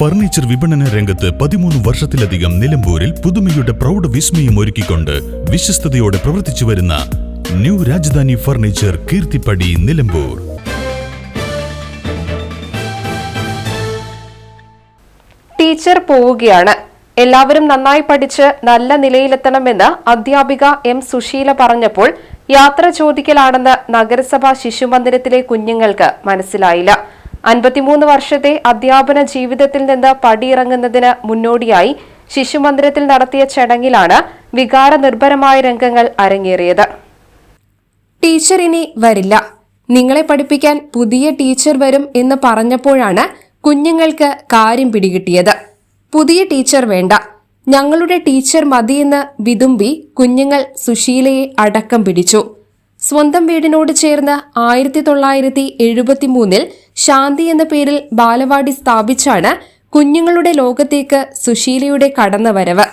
Furniture വിപണന രംഗത്ത് പതിമൂന്ന് വർഷത്തിലധികം നിലമ്പൂരിൽ പുതുമയുടെ പ്രൗഢ വിസ്മയം ഒരുക്കിക്കൊണ്ട് വിശ്വസ്തയോടെ പ്രവർത്തിച്ചു വരുന്ന new Rajadhani furniture Keerthippadi Nilambur. Teacher പോവുകയാണ്. എല്ലാവരും നന്നായി പഠിച്ച് നല്ല നിലയിലെത്തണമെന്ന് അധ്യാപിക എം സുശീല പറഞ്ഞപ്പോൾ യാത്ര ചോദിക്കലാണെന്ന് നഗരസഭാ ശിശുമന്ദിരത്തിലെ കുഞ്ഞുങ്ങൾക്ക് മനസ്സിലായില്ല. അൻപത്തിമൂന്ന് വർഷത്തെ അധ്യാപന ജീവിതത്തിൽ നിന്ന് പടിയിറങ്ങുന്നതിന് മുന്നോടിയായി ശിശുമന്ദിരത്തിൽ നടത്തിയ ചടങ്ങിലാണ് വികാര നിർഭരമായ രംഗങ്ങൾ അരങ്ങേറിയത്. ടീച്ചർ ഇനി വരില്ല. നിങ്ങളെ പഠിപ്പിക്കാൻ പുതിയ ടീച്ചർ വരും എന്ന് പറഞ്ഞപ്പോഴാണ് കുഞ്ഞുങ്ങൾക്ക് കാര്യം പിടികിട്ടിയത്. പുതിയ ടീച്ചർ വേണ്ട. ഞങ്ങളുടെ ടീച്ചർ മതിയെന്ന് വിതുമ്പി കുഞ്ഞുങ്ങൾ സുശീലയെ അടക്കം പിടിച്ചു. സ്വന്തം വീടിനോട് ചേർന്ന് ആയിരത്തി തൊള്ളായിരത്തി എഴുപത്തിമൂന്നിൽ ശാന്തി എന്ന പേരിൽ ബാലവാടി സ്ഥാപിച്ചാണ് കുഞ്ഞുങ്ങളുടെ ലോകത്തേക്ക് സുശീലയുടെ കടന്നുവരവ്.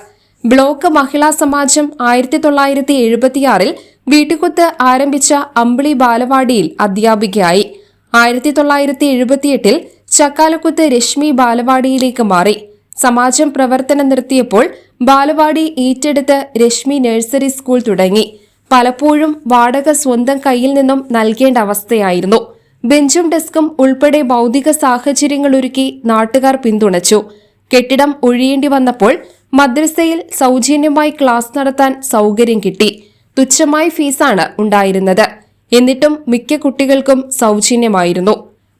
ബ്ലോക്ക് മഹിളാ സമാജം ആയിരത്തി തൊള്ളായിരത്തി എഴുപത്തിയാറിൽ വീട്ടുകുത്ത് ആരംഭിച്ച അമ്പിളി ബാലവാടിയിൽ അധ്യാപികയായി. ആയിരത്തി തൊള്ളായിരത്തി എഴുപത്തിയെട്ടിൽ ചക്കാലക്കുത്ത് രശ്മി ബാലവാടിയിലേക്ക് മാറി. സമാജം പ്രവർത്തനം നിർത്തിയപ്പോൾ ബാലവാടി ഏറ്റെടുത്ത് രശ്മി നഴ്സറി സ്കൂൾ തുടങ്ങി. പലപ്പോഴും വാടക സ്വന്തം കയ്യിൽ നിന്നും നൽകേണ്ട അവസ്ഥയായിരുന്നു. ബെഞ്ചും ഡെസ്കും ഉൾപ്പെടെ ഭൗതിക സാഹചര്യങ്ങൾ ഒരുക്കി നാട്ടുകാർ പിന്തുണച്ചു. കെട്ടിടം ഒഴിയേണ്ടി വന്നപ്പോൾ മദ്രസയിൽ സൗജന്യമായി ക്ലാസ് നടത്താൻ സൗകര്യം കിട്ടി. തുച്ഛമായ ഫീസാണ് ഉണ്ടായിരുന്നത്. എന്നിട്ടും മിക്ക കുട്ടികൾക്കും സൗജന്യമായിരുന്നു.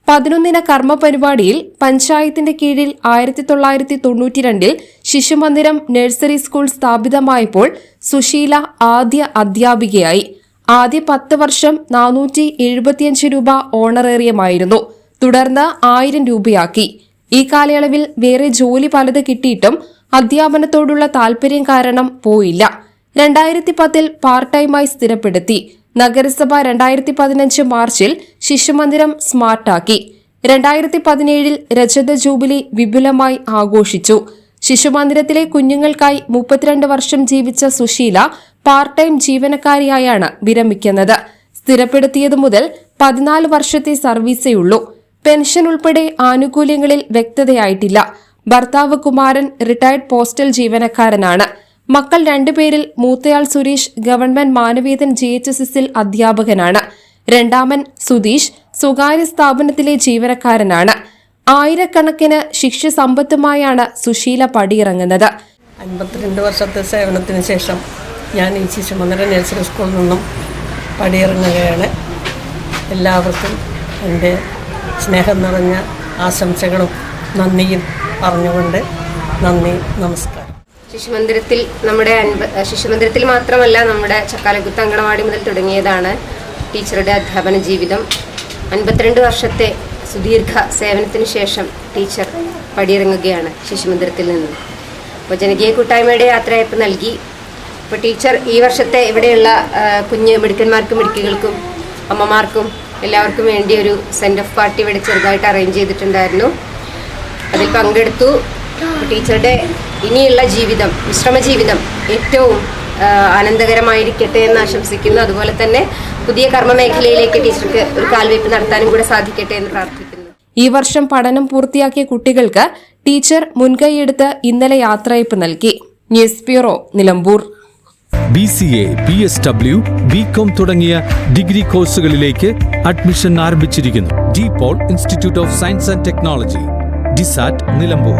പതിനൊന്നിന കർമ്മ പരിപാടിയിൽ പഞ്ചായത്തിന്റെ കീഴിൽ ആയിരത്തി തൊള്ളായിരത്തി തൊണ്ണൂറ്റിരണ്ടിൽ ശിശുമന്ദിരം നഴ്സറി സ്കൂൾ സ്ഥാപിതമായപ്പോൾ സുശീല ആദ്യ അധ്യാപികയായി. ആദ്യ പത്ത് വർഷം നാനൂറ്റി എഴുപത്തിയഞ്ച് രൂപ ഓണറേറിയമായിരുന്നു. തുടർന്ന് ആയിരം രൂപയാക്കി. ഈ കാലയളവിൽ വേറെ ജോലി പലത് കിട്ടിയിട്ടും അധ്യാപനത്തോടുള്ള താൽപര്യം കാരണം പോയില്ല. രണ്ടായിരത്തി പത്തിൽ പാർട്ട് ടൈമായി സ്ഥിരപ്പെടുത്തി. നഗരസഭ രണ്ടായിരത്തി പതിനഞ്ച് മാർച്ചിൽ ശിശുമന്ദിരം സ്മാർട്ടാക്കി. രണ്ടായിരത്തി പതിനേഴിൽ രജത ജൂബിലി വിപുലമായി ആഘോഷിച്ചു. ശിശുമന്ദിരത്തിലെ കുഞ്ഞുങ്ങൾക്കായി മുപ്പത്തിരണ്ട് വർഷം ജീവിച്ച സുശീല പാർട്ട് ടൈം ജീവനക്കാരിയായാണ് വിരമിക്കുന്നത്. സ്ഥിരപ്പെടുത്തിയതു മുതൽ പതിനാല് വർഷത്തെ സർവീസേയുള്ളൂ പെൻഷൻ ഉൾപ്പെടെ ആനുകൂല്യങ്ങളിൽ വ്യക്തതയായിട്ടില്ല. ഭർത്താവ് കുമാരൻ റിട്ടയർഡ് പോസ്റ്റൽ ജീവനക്കാരനാണ്. മക്കൾ രണ്ടുപേരിൽ മൂത്തയാൾ Suresh government Manavedan G H S എസിൽ അധ്യാപകനാണ്. രണ്ടാമൻ സുധീഷ് സ്വകാര്യ സ്ഥാപനത്തിലെ ജീവനക്കാരനാണ്. ആയിരക്കണക്കിന് ശിക്ഷ സമ്പത്തുമായാണ് സുശീല പടിയിറങ്ങുന്നത്. അൻപത്തിരണ്ട് വർഷത്തെ സേവനത്തിന് ശേഷം ഞാൻ ഈ ശിശുമന്ദിര നഴ്സറി സ്കൂളിൽ നിന്നും പടിയിറങ്ങുകയാണ്. എല്ലാവർക്കും എന്റെ സ്നേഹം നിറഞ്ഞ ആശംസകളും നന്ദിയും പറഞ്ഞുകൊണ്ട് നന്ദി നമസ്കാരം. ശിശുമന്ദിരത്തിൽ നമ്മുടെ അൻപ ശിശുമന്ദിരത്തിൽ മാത്രമല്ല നമ്മുടെ ചക്കാലക്കുത്ത് അങ്കണവാടി മുതൽ തുടങ്ങിയതാണ് ടീച്ചറുടെ അധ്യാപന ജീവിതം. അൻപത്തിരണ്ട് വർഷത്തെ സുദീർഘ സേവനത്തിന് ശേഷം ടീച്ചർ പടിയിറങ്ങുകയാണ് ശിശുമന്ദിരത്തിൽ നിന്ന്. അപ്പോൾ ജനകീയ കൂട്ടായ്മയുടെ യാത്രയപ്പ് നൽകി. അപ്പോൾ ടീച്ചർ ഈ വർഷത്തെ ഇവിടെയുള്ള കുഞ്ഞ് മിടുക്കന്മാർക്കും മിടുക്കികൾക്കും അമ്മമാർക്കും എല്ലാവർക്കും വേണ്ടി ഒരു സെൻഡ് ഓഫ് പാർട്ടി ഇവിടെ ചെറുതായിട്ട് അറേഞ്ച് ചെയ്തിട്ടുണ്ടായിരുന്നു. അതിൽ പങ്കെടുത്തു. ടീച്ചറുടെ ഇനിയുള്ള ജീവിതം വിശ്രമ ജീവിതം ഏറ്റവും ആനന്ദകരമായിരിക്കട്ടെ എന്ന് ആശംസിക്കുന്നു. അതുപോലെ തന്നെ പുതിയ കർമ്മ മേഖലയിലേക്ക് ടീച്ചർക്ക് ഒരു കാൽവയ്പ് നടത്താനും കൂടെ സാധിക്കട്ടെ എന്ന് പ്രാർത്ഥിക്കുന്നു. ഈ വർഷം പഠനം പൂർത്തിയാക്കിയ കുട്ടികൾക്ക് ടീച്ചർ മുൻകൈയെടുത്ത് ഇന്നലെ യാത്രയപ്പ് നൽകി. News bureau Nilambur. B C A B S W B com തുടങ്ങിയ ഡിഗ്രി കോഴ്സുകളിലേക്ക് അഡ്മിഷൻ ആരംഭിച്ചിരിക്കുന്നു. De Paul institute of science and technology DISAT Nilambur.